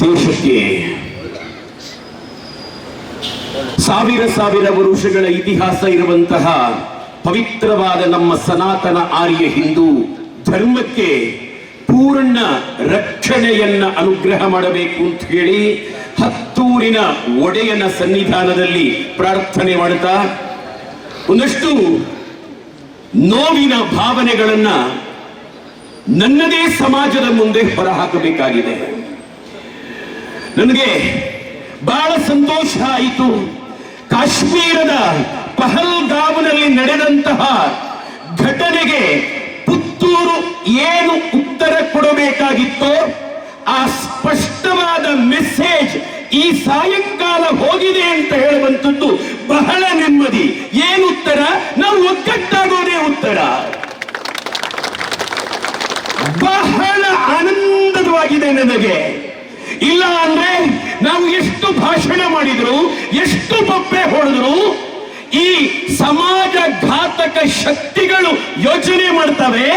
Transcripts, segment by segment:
ದೇಶಕ್ಕೆ ಸಾವಿರ ಸಾವಿರ ವರುಷಗಳ ಇತಿಹಾಸ ಇರುವಂತಹ ಪವಿತ್ರವಾದ ನಮ್ಮ ಸನಾತನ ಆರ್ಯ ಹಿಂದೂ ಧರ್ಮಕ್ಕೆ ಪೂರ್ಣ ರಕ್ಷಣೆಯನ್ನ ಅನುಗ್ರಹ ಮಾಡಬೇಕು ಅಂತ ಹೇಳಿ ಹತ್ತೂರಿನ ಒಡೆಯನ ಸನ್ನಿಧಾನದಲ್ಲಿ ಪ್ರಾರ್ಥನೆ ಮಾಡುತ್ತಾ ಒಂದಷ್ಟು ನೋವಿನ ಭಾವನೆಗಳನ್ನ ನನ್ನದೇ ಸಮಾಜದ ಮುಂದೆ ಹೊರಹಾಕಬೇಕಾಗಿದೆ. ನನಗೆ ಬಹಳ ಸಂತೋಷ ಆಯಿತು. ಕಾಶ್ಮೀರದ ಪಹಲ್ಗಾವ್ನಲ್ಲಿ ನಡೆದಂತಹ ಘಟನೆಗೆ ಪುತ್ತೂರು ಏನು ಉತ್ತರ ಕೊಡಬೇಕಾಗಿತ್ತೋ, ಆ ಸ್ಪಷ್ಟವಾದ ಮೆಸೇಜ್ ಈ ಸಾಯಂಕಾಲ ಹೋಗಿದೆ ಅಂತ ಹೇಳುವಂಥದ್ದು ಬಹಳ ನೆಮ್ಮದಿ. ಏನು ಉತ್ತರ? ನಾವು ಒಗ್ಗಟ್ಟಾಗೋದೇ ಉತ್ತರ ಬಹಳ ಆನಂದವಾಗಿದೆ ನನಗೆ. ಇಲ್ಲ ಅಂದ್ರೆ ನಾವು ಎಷ್ಟು ಭಾಷಣ ಮಾಡಿದ್ರು, ಎಷ್ಟು ಬೊಬ್ಬೆ ಹೊಡೆದ್ರು, ಈ ಸಮಾಜ ಘಾತಕ ಶಕ್ತಿಗಳು ಯೋಚನೆ ಮಾಡ್ತವೆ.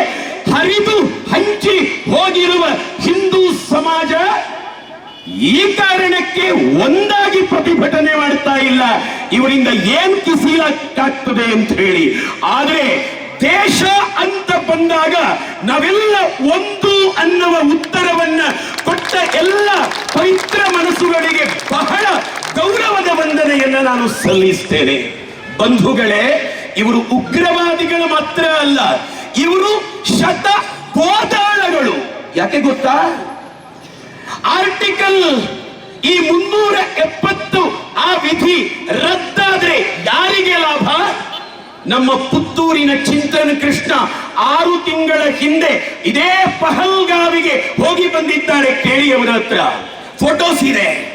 ಹರಿದು ಹಂಚಿ ಹೋಗಿರುವ ಹಿಂದೂ ಸಮಾಜ ಈ ಕಾರಣಕ್ಕೆ ಒಂದಾಗಿ ಪ್ರತಿಭಟನೆ ಮಾಡ್ತಾ ಇಲ್ಲ. ಇವರಿಂದ ಏನ್ ಕಿಸಿಲಾಗ್ತದೆ ಅಂತ ಹೇಳಿ. ಆದ್ರೆ ದೇಶ ಅಂತ ಬಂದಾಗ ನಾವೆಲ್ಲ ಒಂದು ಅನ್ನುವ ಉತ್ತರವನ್ನ ಕೊಟ್ಟ ಎಲ್ಲ ಪವಿತ್ರ ಮನಸ್ಸುಗಳಿಗೆ ಬಹಳ ಗೌರವದ ವಂದನೆಯನ್ನ ನಾನು ಸಲ್ಲಿಸ್ತೇನೆ. ಬಂಧುಗಳೇ, ಇವರು ಉಗ್ರವಾದಿಗಳು ಮಾತ್ರ ಅಲ್ಲ, ಇವರು ಶತ ಕೋತಾಳಗಳು ಯಾಕೆ ಗೊತ್ತಾ? ಆರ್ಟಿಕಲ್ ಈ ಮುನ್ನೂರ ಎಪ್ಪತ್ತು ಆ ವಿಧಿ ರದ್ದಾದ್ರೆ ಯಾರಿಗೆ ಲಾಭ? ನಮ್ಮ ಪುತ್ತೂರಿನ ಚಿಂತನ ಕೃಷ್ಣ ಆರು ತಿಂಗಳ ಹಿಂದೆ ಇದೇ ಪಹಲ್ಗಾವಿಗೆ ಹೋಗಿ ಬಂದಿದ್ದಾರೆ ಕೇಳಿ ಅವರ ಹತ್ರ. ಫೋಟೋಸ್ ಇದೆ.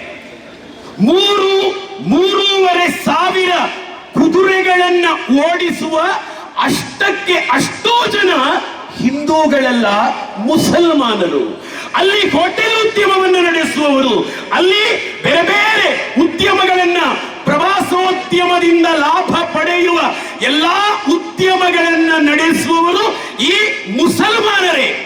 ಮೂರು, ಮೂರೂವರೆ ಸಾವಿರ ಕುದುರೆಗಳನ್ನ ಓಡಿಸುವ ಅಷ್ಟಕ್ಕೆ ಅಷ್ಟೋ ಜನ ಹಿಂದೂಗಳೆಲ್ಲ, ಮುಸಲ್ಮಾನರು. ಅಲ್ಲಿ ಹೋಟೆಲ್ ಉದ್ಯಮವನ್ನು ನಡೆಸುವವರು. ಅಲ್ಲಿ ಬೇರೆ ಬೇರೆ ಉದ್ಯಮಗಳನ್ನ ಪ್ರವಾಸೋದ್ಯಮದಿಂದ ಲಾಭ ಪಡೆಯುವ ಎಲ್ಲಾ ಉದ್ಯಮಗಳನ್ನ ನಡೆಸುವವರು ಈ ಮುಸಲ್ಮಾನರೇ.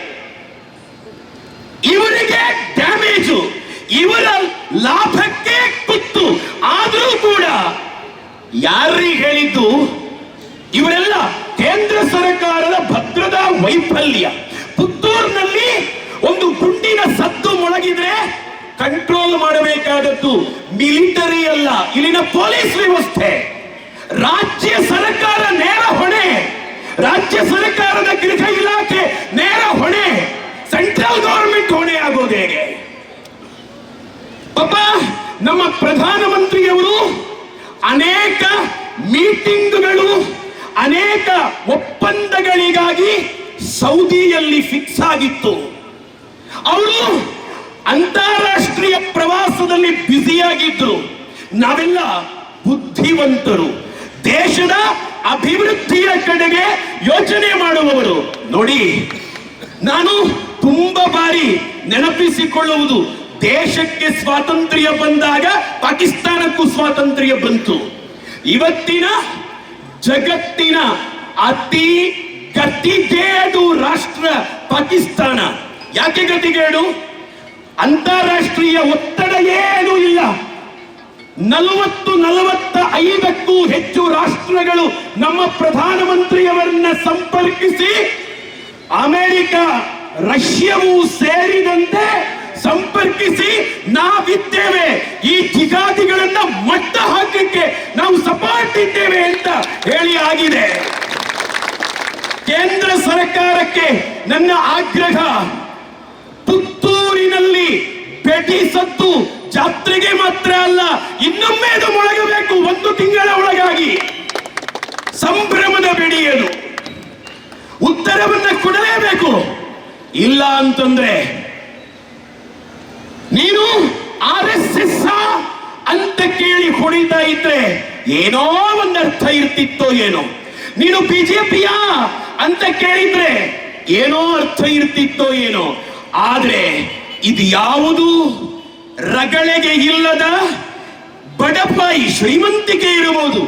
ಇವರಿಗೆ ಡ್ಯಾಮೇಜು ಇವರ ಲಾಭಕ್ಕೆ ಕುತ್ತು. ಆದರೂ ಕೂಡ ಯಾರೀ ಹೇಳಿದ್ದು? ಇವರೆಲ್ಲ ಕೇಂದ್ರ ಸರ್ಕಾರದ ಭದ್ರತಾ ವೈಫಲ್ಯ. ಪುತ್ತೂರಿನಲ್ಲಿ ಒಂದು ಗುಂಡಿನ ಸದ್ದು ಮೊಳಗಿದ್ರೆ ಕಂಟ್ರೋಲ್ ಮಾಡಬೇಕಾದದ್ದು ಮಿಲಿಟರಿ ಅಲ್ಲ, ಇಲ್ಲಿನ ಪೊಲೀಸ್ ವ್ಯವಸ್ಥೆ. ರಾಜ್ಯ ಸರ್ಕಾರ ನೇರ ಹೊಣೆ. ರಾಜ್ಯ ಸರ್ಕಾರದ ಗೃಹ ಇಲಾಖೆ ನೇರ ಹೊಣೆ. ಸೆಂಟ್ರಲ್ ಗವರ್ಮೆಂಟ್ ಹೊಣೆ ಆಗೋದು ಹೇಗೆ? ಪಾಪ ನಮ್ಮ ಪ್ರಧಾನಮಂತ್ರಿಯವರು ಅನೇಕ ಮೀಟಿಂಗ್ಗಳು, ಅನೇಕ ಒಪ್ಪಂದಗಳಿಗಾಗಿ ಸೌದಿಯಲ್ಲಿ ಫಿಕ್ಸ್ ಆಗಿತ್ತು. ಅವರು ಅಂತಾರಾಷ್ಟ್ರೀಯ ಪ್ರವಾಸದಲ್ಲಿ ಬ್ಯುಸಿಯಾಗಿದ್ರು. ನಾವೆಲ್ಲ ಬುದ್ಧಿವಂತರು. ದೇಶದ ಅಭಿವೃದ್ಧಿಯ ಕಡೆಗೆ ಯೋಚನೆ ಮಾಡುವವರು. ನೋಡಿ, ನಾನು ತುಂಬಾ ಬಾರಿ ನೆನಪಿಸಿಕೊಳ್ಳುವುದು. ದೇಶಕ್ಕೆ ಸ್ವಾತಂತ್ರ್ಯ ಬಂದಾಗ ಪಾಕಿಸ್ತಾನಕ್ಕೂ ಸ್ವಾತಂತ್ರ್ಯ ಬಂತು. ಇವತ್ತಿನ ಜಗತ್ತಿನ ಅತಿ ಗತಿಗೇಡು ರಾಷ್ಟ್ರ ಪಾಕಿಸ್ತಾನ. ಯಾಕೆ ಗತಿಗೇಡು? ಅಂತಾರಾಷ್ಟ್ರೀಯ ಒತ್ತಡ ಏನೂ ಇಲ್ಲ. ನಲವತ್ತು ನಲವತ್ತ ಐದಕ್ಕೂ ಹೆಚ್ಚು ರಾಷ್ಟ್ರಗಳು ನಮ್ಮ ಪ್ರಧಾನಮಂತ್ರಿಯವರನ್ನ ಸಂಪರ್ಕಿಸಿ ಅಮೆರಿಕ, ರಷ್ಯಾವೂ ಸೇರಿದಂತೆ ಸಂಪರ್ಕಿಸಿ ನಾವಿದ್ದೇವೆ. ಈ ಜಿಗಾದಿಗಳನ್ನ ಮಟ್ಟ ಹಾಕಕ್ಕೆ ನಾವು ಸಪೋರ್ಟ್ ಇದ್ದೇವೆ ಅಂತ ಹೇಳಿ ಆಗಿದೆ. ಕೇಂದ್ರ ಸರ್ಕಾರಕ್ಕೆ ನನ್ನ ಆಗ್ರಹ, ಪುತ್ತೂರಿನಲ್ಲಿ ಬೆಟಿ ಸತ್ತು ಜಾತ್ರೆಗೆ ಮಾತ್ರ ಅಲ್ಲ ಇನ್ನೊಮ್ಮೆ ಅದು ಮೊಳಗಬೇಕು, ಒಂದು ತಿಂಗಳ ಒಳಗಾಗಿ. ಸಂಭ್ರಮದ ಬೆಡಿಯಲು ಉತ್ತರವನ್ನ ಕೊಡಲೇಬೇಕು. ಇಲ್ಲ ಅಂತಂದ್ರೆ, ನೀನು ಆರ್ ಎಸ್ ಎಸ್ ಅಂತ ಕೇಳಿ ಹೊಡಿತಾ ಇದ್ರೆ ಏನೋ ಒಂದರ್ಥ ಇರ್ತಿತ್ತೋ ಏನೋ. ನೀನು ಬಿಜೆಪಿಯ ಅಂತ ಕೇಳಿದ್ರೆ ಏನೋ ಅರ್ಥ ಇರ್ತಿತ್ತೋ ಏನೋ. ಆದ್ರೆ ಇದು ಯಾವುದು? ರಗಳೆಗೆ ಇಲ್ಲದ ಬಡಪಾಯಿ ಶ್ರೀಮಂತಿಕೆ ಇರಬಹುದು.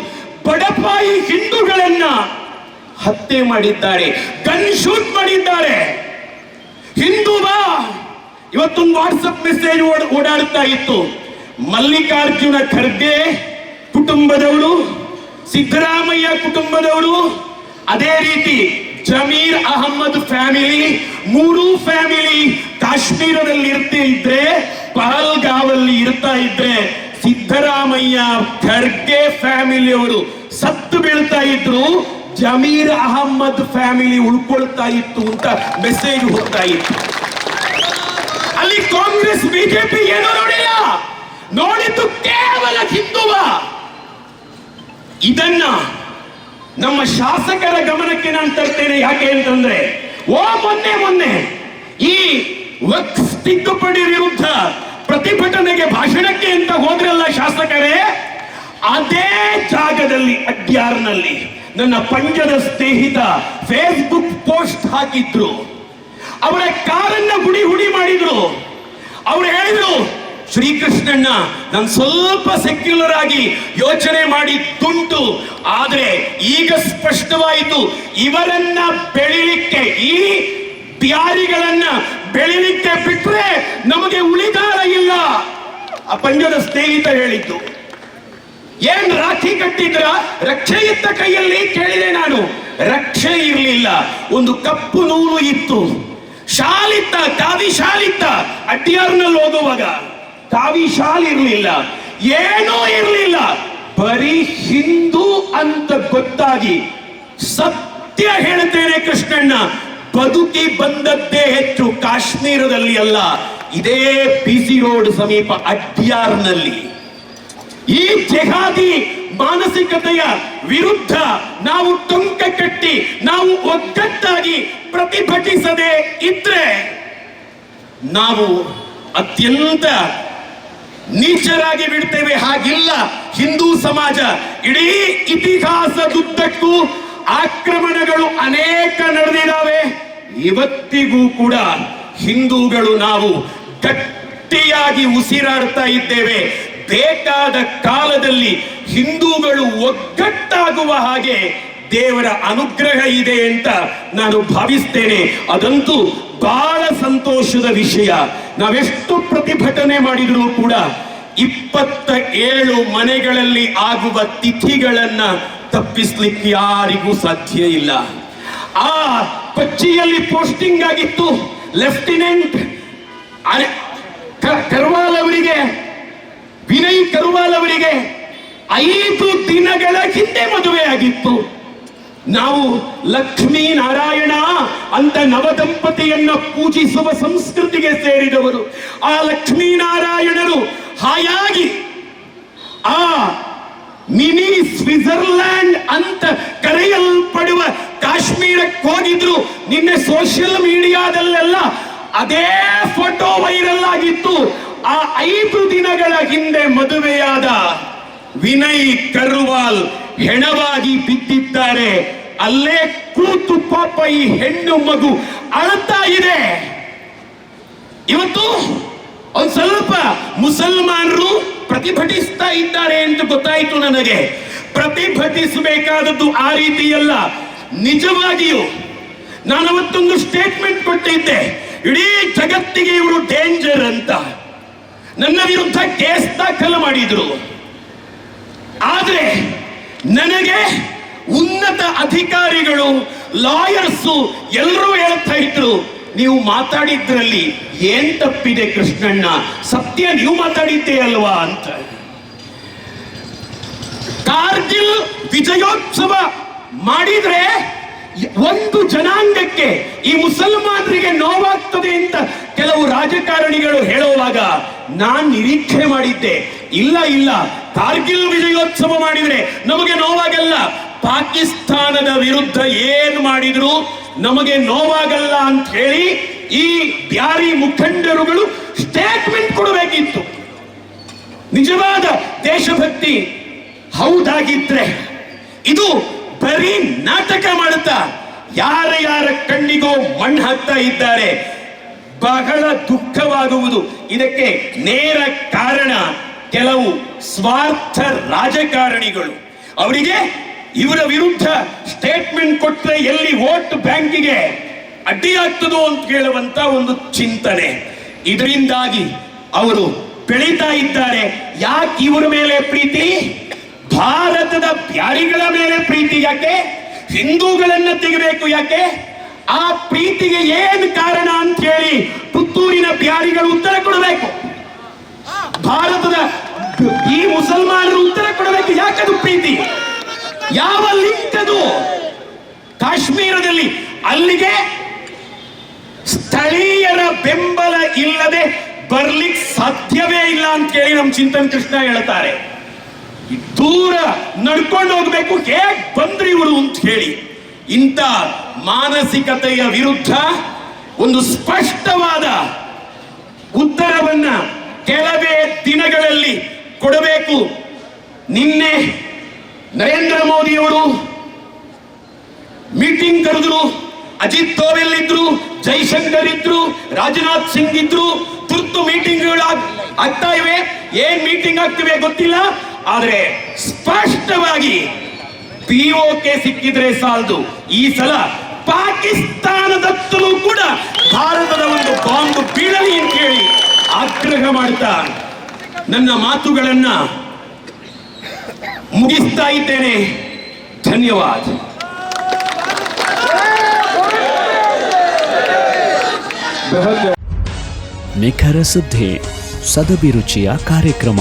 ಬಡಪಾಯಿ ಹಿಂದೂಗಳನ್ನ ಹತ್ಯೆ ಮಾಡಿದ್ದಾರೆ ಗನ್ ಶೂಟ್ ಮಾಡಿದ್ದಾರೆ. ಹಿಂದೂ ಬಾ. ಇವತ್ತೊಂದು ವಾಟ್ಸಪ್ ಮೆಸೇಜ್ ಓಡಾಡ್ತಾ ಇತ್ತು. ಮಲ್ಲಿಕಾರ್ಜುನ ಖರ್ಗೆ ಕುಟುಂಬದವರು ಸಿದ್ದರಾಮಯ್ಯ ಕುಟುಂಬದವರು ಅದೇ ರೀತಿ ಜಮೀರ್ ಅಹಮ್ಮದ್ ಫ್ಯಾಮಿಲಿ ಮೂರು ಫ್ಯಾಮಿಲಿ ಕಾಶ್ಮೀರದಲ್ಲಿ ಇರ್ತಾ ಇದ್ರೆ ಪಹಲ್ಗಾವಲ್ಲಿ ಇರ್ತಾ ಇದ್ರೆ ಸಿದ್ದರಾಮಯ್ಯ, ಖರ್ಗೆ ಫ್ಯಾಮಿಲಿಯವರು ಸತ್ತು ಬೀಳ್ತಾ ಇದ್ರು, ಜಮೀರ್ ಅಹಮ್ಮದ್ ಫ್ಯಾಮಿಲಿ ಉಳ್ಕೊಳ್ತಾ ಇತ್ತು ಅಂತ ಮೆಸೇಜ್ ಹೋಗ್ತಾ ಇತ್ತು. ಅಲ್ಲಿ ಕಾಂಗ್ರೆಸ್ ಬಿಜೆಪಿ ಏನು ನೋಡಿಲ್ಲ. ನೋಡಿದ್ದು ಕೇವಲ ಹಿಂದುವ. ಇದನ್ನ ನಮ್ಮ ಶಾಸಕರ ಗಮನಕ್ಕೆ ನಾನು ತರ್ತೇನೆ. ಯಾಕೆ ಅಂತಂದ್ರೆ, ಓ ಮೊನ್ನೆ ಮೊನ್ನೆ ಈ ವಕ್ಫ್ ತಿದ್ದುಪಡಿ ವಿರುದ್ಧ ಪ್ರತಿಭಟನೆಗೆ ಭಾಷಣಕ್ಕೆ ಅಂತ ಹೋದ್ರಲ್ಲ ಶಾಸಕರೇ, ಅದೇ ಜಾಗದಲ್ಲಿ ಅಡ್ಯಾರ್ನಲ್ಲಿ ನನ್ನ ಪಂಜದ ಸ್ನೇಹಿತ ಫೇಸ್ಬುಕ್ ಪೋಸ್ಟ್ ಹಾಕಿದ್ರು. ಅವರ ಕಾರನ್ನ ಗುಡಿ ಹುಡಿ ಮಾಡಿದ್ರು. ಅವ್ರು ಹೇಳಿದ್ರು, ಶ್ರೀಕೃಷ್ಣಣ್ಣ, ನಾನು ಸ್ವಲ್ಪ ಸೆಕ್ಯುಲರ್ ಆಗಿ ಯೋಚನೆ ಮಾಡಿ ತುಂಟು ಆದ್ರೆ ಈಗ ಸ್ಪಷ್ಟವಾಯಿತು, ಇವರನ್ನ ಬೆಳಿಲಿಕ್ಕೆ ಈ ಪ್ಯಾರಿಗಳನ್ನ ಬೆಳಿಲಿಕ್ಕೆ ಬಿಟ್ರೆ ನಮಗೆ ಉಳಿಗಾಲ ಇಲ್ಲ. ಆ ಪಂದ್ಯದ ಸ್ನೇಹಿತ ಹೇಳಿದ್ದು, ಏನ್ ರಾಖಿ ಕಟ್ಟಿದ್ರ? ರಕ್ಷೆ ಇತ್ತ ಕೈಯಲ್ಲಿ ಕೇಳಿದೆ ನಾನು. ರಕ್ಷೆ ಇರಲಿಲ್ಲ. ಒಂದು ಕಪ್ಪು ನೂಲು ಇತ್ತು. ಶಾಲಿತ್ತ ಕಾವಿ ಶಾಲಿತ್ತ ಅಡ್ಡಿಯಾರ್ನಲ್ಲಿ ಹೋಗುವಾಗ ಕಾವಿ ಶಾಲ್ ಇರಲಿಲ್ಲ. ಏನೂ ಇರಲಿಲ್ಲ. ಬರೀ ಹಿಂದೂ ಅಂತ ಗೊತ್ತಾಗಿ ಸತ್ಯ ಹೇಳ್ತೇನೆ ಕೃಷ್ಣಣ್ಣ. ಬದುಕಿ ಬಂದದ್ದೇ ಹೆಚ್ಚು ಕಾಶ್ಮೀರದಲ್ಲಿ ಅಲ್ಲ, ಇದೇ ಬಿಸಿ ರೋಡ್ ಸಮೀಪ ಅಡ್ಯಾರ್ನಲ್ಲಿ. ಈ ಜೆಹಾದಿ ಮಾನಸಿಕತೆಯ ವಿರುದ್ಧ ನಾವು ಟೊಂಕ ಕಟ್ಟಿ, ನಾವು ಒಗ್ಗಟ್ಟಾಗಿ ಪ್ರತಿಭಟಿಸದೆ ಇದ್ರೆ ನಾವು ಅತ್ಯಂತ ನೀಚರಾಗಿ ಬಿಡ್ತೇವೆ, ಹಾಗಿಲ್ಲ. ಹಿಂದೂ ಸಮಾಜ ಇಡೀ ಇತಿಹಾಸದುದ್ದಕ್ಕೂ ಆಕ್ರಮಣಗಳು ಅನೇಕ ನಡೆದಿದ್ದಾವೆ. ಇವತ್ತಿಗೂ ಕೂಡ ಹಿಂದೂಗಳು ನಾವು ಗಟ್ಟಿಯಾಗಿ ಉಸಿರಾಡ್ತಾ ಇದ್ದೇವೆ. ಬೇಕಾದ ಕಾಲದಲ್ಲಿ ಹಿಂದೂಗಳು ಒಗ್ಗಟ್ಟಾಗುವ ಹಾಗೆ ದೇವರ ಅನುಗ್ರಹ ಇದೆ ಅಂತ ನಾನು ಭಾವಿಸ್ತೇನೆ. ಅದಂತೂ ಬಹಳ ಸಂತೋಷದ ವಿಷಯ. ನಾವೆಷ್ಟು ಪ್ರತಿಭಟನೆ ಮಾಡಿದರೂ ಕೂಡ ಇಪ್ಪತ್ತ ಏಳು ಮನೆಗಳಲ್ಲಿ ಆಗುವ ತಿಥಿಗಳನ್ನ ತಪ್ಪಿಸ್ಲಿಕ್ಕೆ ಯಾರಿಗೂ ಸಾಧ್ಯ ಇಲ್ಲ. ಆ ಕೊಚ್ಚಿಯಲ್ಲಿ ಪೋಸ್ಟಿಂಗ್ ಆಗಿತ್ತು. ಲೆಫ್ಟಿನೆಂಟ್ ಕರ್ವಾಲ್ ಅವರಿಗೆ, ವಿನಯ್ ಕರ್ವಾಲ್ ಅವರಿಗೆ ಐದು ದಿನಗಳ ಹಿಂದೆ ಮದುವೆ ಆಗಿತ್ತು. ನಾವು ಲಕ್ಷ್ಮೀ ನಾರಾಯಣ ಅಂತ ನವದಂಪತಿಯನ್ನ ಪೂಜಿಸುವ ಸಂಸ್ಕೃತಿಗೆ ಸೇರಿದವರು. ಆ ಲಕ್ಷ್ಮೀನಾರಾಯಣರು ಹಾಯಾಗಿ ಆ ಮಿನಿ ಸ್ವಿಟ್ಜರ್ಲ್ಯಾಂಡ್ ಅಂತ ಕರೆಯಲ್ಪಡುವ ಕಾಶ್ಮೀರಕ್ಕೆ ಹೋಗಿದ್ರು ನಿನ್ನೆ ಸೋಷಿಯಲ್ ಮೀಡಿಯಾದಲ್ಲೆಲ್ಲ ಅದೇ ಫೋಟೋ ವೈರಲ್ ಆಗಿತ್ತು. ಆ ಐದು ದಿನಗಳ ಹಿಂದೆ ಮದುವೆಯಾದ ವಿನಯ್ ಕರ್ವಾಲ್ ಹೆಣವಾಗಿ ಬಿದ್ದಿದ್ದಾರೆ. ಅಲ್ಲೇ ಕೂತು ಪಾಪ ಈ ಹೆಣ್ಣು ಮಗು ಅಳತಾ ಇದೆ. ಇವತ್ತು ಒಂದ್ ಸ್ವಲ್ಪ ಮುಸಲ್ಮಾನರು ಪ್ರತಿಭಟಿಸ್ತಾ ಇದ್ದಾರೆ ಅಂತ ಗೊತ್ತಾಯಿತು ನನಗೆ. ಪ್ರತಿಭಟಿಸಬೇಕಾದದ್ದು ಆ ರೀತಿಯಲ್ಲ. ನಿಜವಾಗಿಯೂ ನಾನು ಅವತ್ತೊಂದು ಸ್ಟೇಟ್ಮೆಂಟ್ ಕೊಟ್ಟಿದ್ದೆ. ಇಡೀ ಜಗತ್ತಿಗೆ ಇವರು ಡೇಂಜರ್ ಅಂತ. ನನ್ನ ವಿರುದ್ಧ ಕೇಸ್ ದಾಖಲು ಮಾಡಿದ್ರು. ಆದರೆ ನನಗೆ ಉನ್ನತ ಅಧಿಕಾರಿಗಳು ಲಾಯರ್ಸು ಎಲ್ಲರೂ ಹೇಳ್ತಾ ಇದ್ರು, ನೀವು ಮಾತಾಡಿದ್ರಲ್ಲಿ ಏನ್ ತಪ್ಪಿದೆ ಕೃಷ್ಣಣ್ಣ? ಸತ್ಯ ನೀವು ಮಾತಾಡಿದ್ದೆ ಅಲ್ವಾ? ಅಂತ. ಕಾರ್ಗಿಲ್ ವಿಜಯೋತ್ಸವ ಮಾಡಿದ್ರೆ ಒಂದು ಜನಾಂಗಕ್ಕೆ ಈ ಮುಸಲ್ಮಾನರಿಗೆ ನೋವಾಗ್ತದೆ ಅಂತ ಕೆಲವು ರಾಜಕಾರಣಿಗಳು ಹೇಳುವಾಗ ನಾನ್ ನಿರೀಕ್ಷೆ ಮಾಡಿದ್ದೆ. ಇಲ್ಲ ಇಲ್ಲ. ಕಾರ್ಗಿಲ್ ವಿಜಯೋತ್ಸವ ಮಾಡಿದ್ರೆ ನಮಗೆ ನೋವಾಗಲ್ಲ. ಪಾಕಿಸ್ತಾನದ ವಿರುದ್ಧ ಏನ್ ಮಾಡಿದ್ರು ನಮಗೆ ನೋವಾಗಲ್ಲ ಅಂತ ಹೇಳಿ ಈ ಬ್ಯಾರಿ ಮುಖಂಡರುಗಳು ಸ್ಟೇಟ್ಮೆಂಟ್ ಕೊಡಬೇಕಿತ್ತು. ನಿಜವಾದ ದೇಶಭಕ್ತಿ ಹೌದಾಗಿದ್ರೆ ಇದು ಬರೀ ನಾಟಕ ಮಾಡುತ್ತಾ ಯಾರ ಯಾರ ಕಣ್ಣಿಗೋ ಮಣ್ಣು ಹಾಕ್ತಾ ಇದ್ದಾರೆ, ಬಹಳ ದುಃಖವಾಗುವುದು. ಇದಕ್ಕೆ ನೇರ ಕಾರಣ ಕೆಲವು ಸ್ವಾರ್ಥ ರಾಜಕಾರಣಿಗಳು. ಅವರಿಗೆ ಇವರ ವಿರುದ್ಧ ಸ್ಟೇಟ್ಮೆಂಟ್ ಕೊಟ್ಟರೆ ಎಲ್ಲಿ ವೋಟ್ ಬ್ಯಾಂಕಿಗೆ ಅಡ್ಡಿಯಾಗ್ತದೋ ಅಂತ ಕೇಳುವಂತ ಒಂದು ಚಿಂತನೆ. ಇದರಿಂದಾಗಿ ಅವರು ಬೆಳೀತಾ ಇದ್ದಾರೆ. ಯಾಕೆ ಇವರ ಮೇಲೆ ಪ್ರೀತಿ? ಭಾರತದ ಪ್ಯಾರಿಗಳ ಮೇಲೆ ಪ್ರೀತಿ ಯಾಕೆ? ಹಿಂದೂಗಳನ್ನ ತೆಗಿಬೇಕು ಯಾಕೆ? ಆ ಪ್ರೀತಿಗೆ ಏನ್ ಕಾರಣ ಅಂತ ಹೇಳಿ ಪುತ್ತೂರಿನ ಬ್ಯಾರಿಗಳು ಉತ್ತರ ಕೊಡಬೇಕು. ಭಾರತದ ಈ ಮುಸಲ್ಮಾನರು ಉತ್ತರ ಕೊಡಬೇಕು. ಯಾಕದು ಪ್ರೀತಿ? ಯಾವ ಲಿಂಕ್ ಅದು? ಕಾಶ್ಮೀರದಲ್ಲಿ ಅಲ್ಲಿಗೆ ಸ್ಥಳೀಯರ ಬೆಂಬಲ ಇಲ್ಲದೆ ಬರ್ಲಿಕ್ಕೆ ಸಾಧ್ಯವೇ ಇಲ್ಲ ಅಂತ ಹೇಳಿ ನಮ್ಮ ಚಿಂತನ್ ಕೃಷ್ಣ ಹೇಳ್ತಾರೆ. ದೂರ ನಡ್ಕೊಂಡು ಹೋಗ್ಬೇಕು, ಹೇಗ್ ಬಂದ್ರಿ ಇವರು ಅಂತ ಹೇಳಿ. ಇಂಥ ಮಾನಸಿಕತೆಯ ವಿರುದ್ಧ ಒಂದು ಸ್ಪಷ್ಟವಾದ ಉತ್ತರವನ್ನ ಕೆಲವೇ ದಿನಗಳಲ್ಲಿ ಕೊಡಬೇಕು. ನಿನ್ನೆ ನರೇಂದ್ರ ಮೋದಿಯವರು ಮೀಟಿಂಗ್ ಕರೆದ್ರು, ಅಜಿತ್ ದೋವೆಲ್ ಇದ್ರು, ಜೈಶಂಕರ್ ಇದ್ರು, ರಾಜನಾಥ್ ಸಿಂಗ್ ಇದ್ರು, ತುರ್ತು ಮೀಟಿಂಗ್ಗಳು ಆಗ್ತಾ ಇವೆ. ಏನ್ ಮೀಟಿಂಗ್ ಆಗ್ತಿವೆ ಗೊತ್ತಿಲ್ಲ. ಆದ್ರೆ ಸ್ಪಷ್ಟವಾಗಿ ಪಿಒಕೆ ಸಿಕ್ಕಿದ್ರೆ ಸಾಲದು. ಈ ಸಲ ಪಾಕಿಸ್ತಾನದತ್ತಲೂ ಕೂಡ ಭಾರತದ ಒಂದು ಬಾಂಬ್ ಬೀಳಲಿ ಅಂತ ಹೇಳಿ ಆಗ್ರಹ ಮಾಡ್ತಾ ನನ್ನ ಮಾತುಗಳನ್ನ ಮುಗಿಸ್ತಾ ಇದ್ದೇನೆ. ಧನ್ಯವಾದ. ನಿಖರ ಸುದ್ದಿ, ಸದಭಿರುಚಿಯ ಕಾರ್ಯಕ್ರಮ.